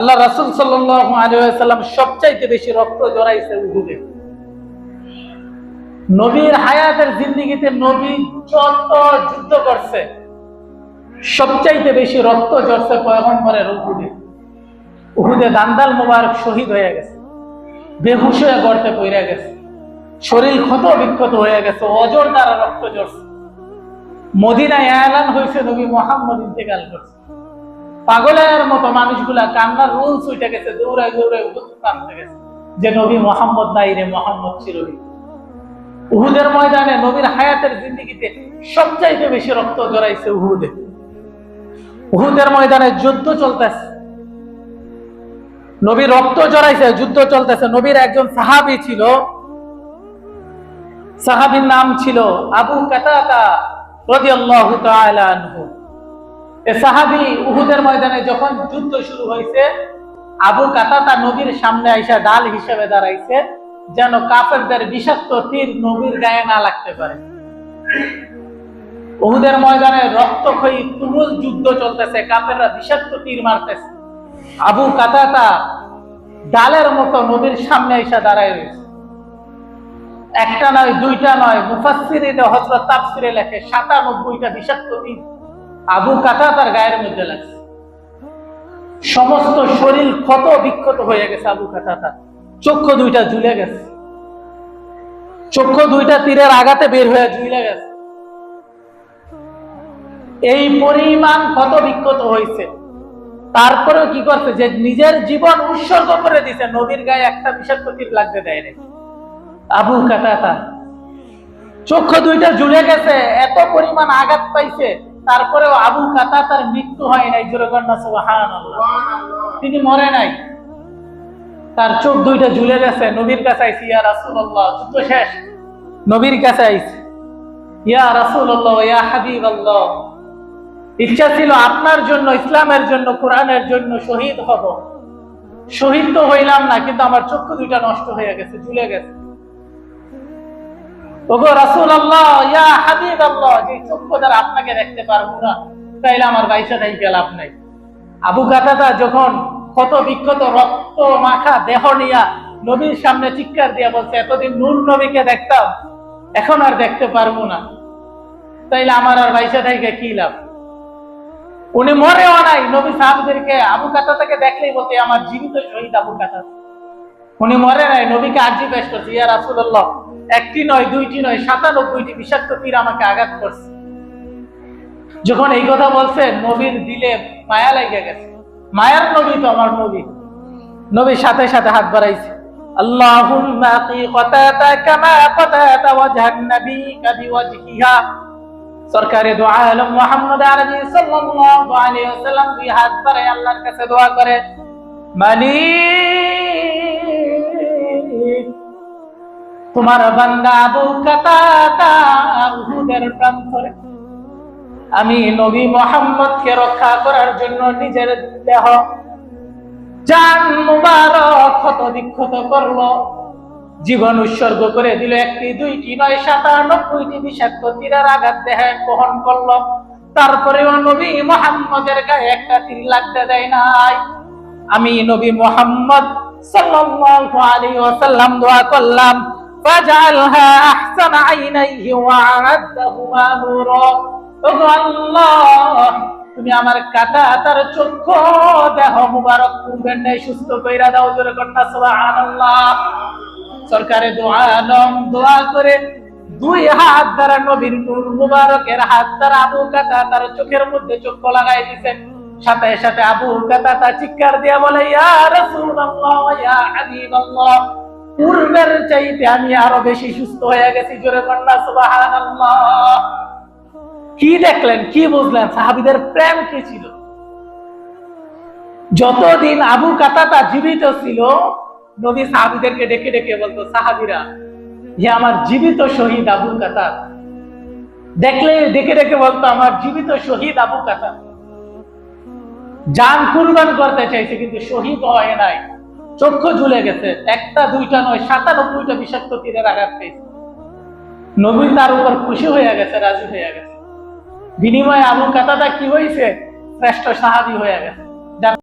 আল্লাহ রাসুল সবচাইতে বেশি রক্ত জড়াইছে উহুদে। নবীর হায়াতের জিন্দিগিতে নবী যত যুদ্ধ করছে, সবচাইতে বেশি রক্ত জড়ছে পয়গম্বরের উহুদে। উহুদে দান্দাল মোবারক শহীদ হয়ে গেছে, বেহুশ হয়ে গড়তে পইরা গেছে, শরীর ক্ষত বিক্ষত হয়ে গেছে, অজর দ্বারা রক্ত জড়ছে মদিনায় এলান হয়েছে নবী মোহাম্মদ ইন্তেকাল করছে। পাগলের মতো মানুষগুলা কান্নার রুল ছুটে গেছে, দৌড়ায় দৌড়ায় উহুদ কানতে গেছে। যে নবী মোহাম্মদ নাই রে মোহাম্মদ চিরবি উহুদের ময়দানে নবীর হায়াতের জিন্দিগিতে সবচাইতে বেশি রক্ত জড়াইছে উহুদে। উহুদের ময়দানে যুদ্ধ চলতেছে। নবী রক্ত জড়াইছে, যুদ্ধ চলতেছে। নবীর একজন সাহাবি ছিল, সাহাবীর নাম ছিল আবু কাতাতা রাদিয়াল্লাহু তাআলা আনহু। সাহাবি উহুদের ময়দানে যখন যুদ্ধ শুরু হয়েছে, আবু কাতাতা নবীর সামনে আইসা ডাল হিসেবে দাঁড়াইছে, যেন কাফেরদের বিষাক্ত তীর নবীর গায়ে না লাগতে পারে। উহুদের ময়দানে রক্তক্ষয়ী তুমুল যুদ্ধ চলতেছে বিষাক্ত তীর মারতেছে। আবু কাতাতা ডালের মতো নবীর সামনে এসে দাঁড়ায় রয়েছে। একটা নয়, দুইটা নয়, মুফাসসিরিনে হযরত তাফসিরে লেখে 97টা বিষাক্ত তীর। আবু কাতা তার গায়ের মধ্যে লাগছে। সমস্ত শরীর ক্ষত বিক্ষত হয়ে গেছে আবু কাতা তার। চক্ষু দুইটা ঝুলে গেছে। চক্ষু দুইটা তীরের আঘাতে বের হয়ে ঝুলে গেছে। এই পরিমাণ ক্ষত বিক্ষত হয়েছে। তারপরেও কি করছে যে নিজের জীবন উৎসর্গ করে দিছে। নদীর গায়ে একটা বিষাক্ত তীর লাগতে দেয় না আবু কাতাতা চক্ষু দুইটা ঝুলে গেছে। এত পরিমাণ আঘাত পাইছে। তারপরেও আবু কাতাতার মৃত্যু হয় নাই তিনি মরে নাই। তার চোখ দুইটা ঝুলে গেছে, নবীর কাছে আইসি ইয়া রাসূলুল্লাহ, যুদ্ধ শেষ। নবীর কাছে আইসি ইয়া রাসূলুল্লাহ, ইয়া হাবিবাল্লাহ। ইচ্ছা ছিল আপনার জন্য, ইসলামের জন্য, কোরআনের জন্য শহীদ হব। শহীদ তো হইলাম না, কিন্তু আমার চক্ষু দুইটা নষ্ট হয়ে গেছে, ঝুলে গেছে। কাতাদা চিৎকার দিয়া বলছে, এতদিন নূর নবীকে দেখতাম, এখন আর দেখতে পারব না। তাইলে আমার আর বাইসা থাইকে কি লাভ? উনি মরেও নাই, নবী সাহাবদেরকে, আবু কাতাতাকে দেখলেই বলতে আমার জীবিত শহীদ আবু কাতা উনি মরে নাই, নবীকে আর্জি পেশ করছে, ইয়া রাসূলুল্লাহ একটি নয়, দুইটি নয়, সাতানব্বইটি বিষাক্ত তীর আমাকে আঘাত করছে। যখন এই কথা বলছে নবীর দিলে মায়া লেগে গেছে। মায়ার নবী তো আমার নবী। নবীর সাথে সাথে হাত বাড়াইছে। বিওয়াজহিহা। সরকারে তোমার বান্দা আবু কাতাতা উহুদের প্রান্তরে। আমি নবী মোহাম্মদকে রক্ষা করার জন্য নিজের দেহ জান মুবারক ক্ষত বিক্ষত করল। জীবন উৎসর্গ করে দিল একটি, দুইটি, নয়, সাতানব্বইটি বিষাক্ত তীরের আঘাত দেহে বহন করল। তারপরেও নবী মোহাম্মদের গায়ে একটা তীর লাগতে দেয় নাই। আমি নবী মোহাম্মদ সাল্লাল্লাহু আলাইহি ওয়াসাল্লাম দোয়া করলাম আ'আদাহুমা নূরা আল্লাহ, তুমি আমার কাটা, তার চক্ষু, দেহ মুবারক সুস্থ কইরা দাও জোরে সরকারে দোয়া দোয়া করে দুই হাত দ্বারা নবীর নূর মুবারকের হাত দ্বারা আবু কাটা তার চোখের মধ্যে চক্ষু লাগাই দিছেন সাথে সাথে আবু কাতা তা চিৎকার দিয়া বলে, ইয়া রাসূলুল্লাহ, ইয়া হাবিবাল্লাহ। পূর্বের চাইতে আমি আরও বেশি সুস্থ হয়ে গেছি, জোরে কি দেখলেন, কি বুঝলেন? সাহাবিদের প্রেম কি ছিল? যতদিন আবু কাতাতা জীবিত ছিল, নবী সাহাবিদেরকে ডেকে ডেকে বলতো, সাহাবিরা, যে আমার জীবিত শহীদ আবু কাতার দেখলে ডেকে ডেকে বলতো, আমার জীবিত শহীদ আবু কাতার যান কুরবান করতে চাইছে, কিন্তু শহীদ হয় নাই। চক্ষু ঝুলে গেছে। একটা, দুইটা নয়, সাতানব্বইটা বিষাক্ত তীরের আঘাত পেয়েছে। নবী তার উপর খুশি হয়ে গেছে, রাজি হয়ে গেছে। বিনিময়ে আবু কাতাটা কি হয়েছে? শ্রেষ্ঠ সাহাবি হয়ে গেছে।